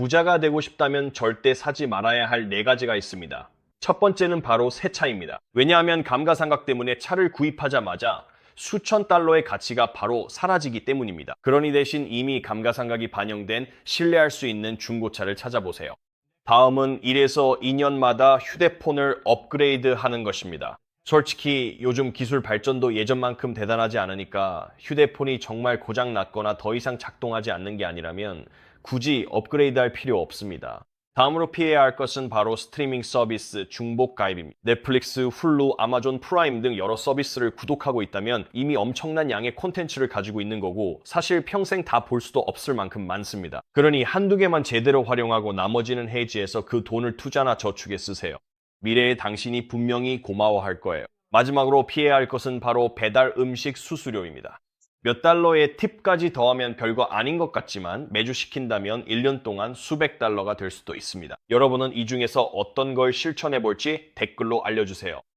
부자가 되고 싶다면 절대 사지 말아야 할 네 가지가 있습니다. 첫 번째는 바로 새 차입니다. 왜냐하면 감가상각 때문에 차를 구입하자마자 수천 달러의 가치가 바로 사라지기 때문입니다. 그러니 대신 이미 감가상각이 반영된 신뢰할 수 있는 중고차를 찾아보세요. 다음은 1에서 2년마다 휴대폰을 업그레이드 하는 것입니다. 솔직히 요즘 기술 발전도 예전만큼 대단하지 않으니까 휴대폰이 정말 고장 났거나 더 이상 작동하지 않는 게 아니라면 굳이 업그레이드 할 필요 없습니다. 다음으로 피해야 할 것은 바로 스트리밍 서비스 중복 가입입니다. 넷플릭스, 훌루, 아마존 프라임 등 여러 서비스를 구독하고 있다면 이미 엄청난 양의 콘텐츠를 가지고 있는 거고 사실 평생 다 볼 수도 없을 만큼 많습니다. 그러니 한두 개만 제대로 활용하고 나머지는 해지해서 그 돈을 투자나 저축에 쓰세요. 미래의 당신이 분명히 고마워할 거예요. 마지막으로 피해야 할 것은 바로 배달 음식 수수료입니다. 몇 달러의 팁까지 더하면 별거 아닌 것 같지만 매주 시킨다면 1년 동안 수백 달러가 될 수도 있습니다. 여러분은 이 중에서 어떤 걸 실천해 볼지 댓글로 알려주세요.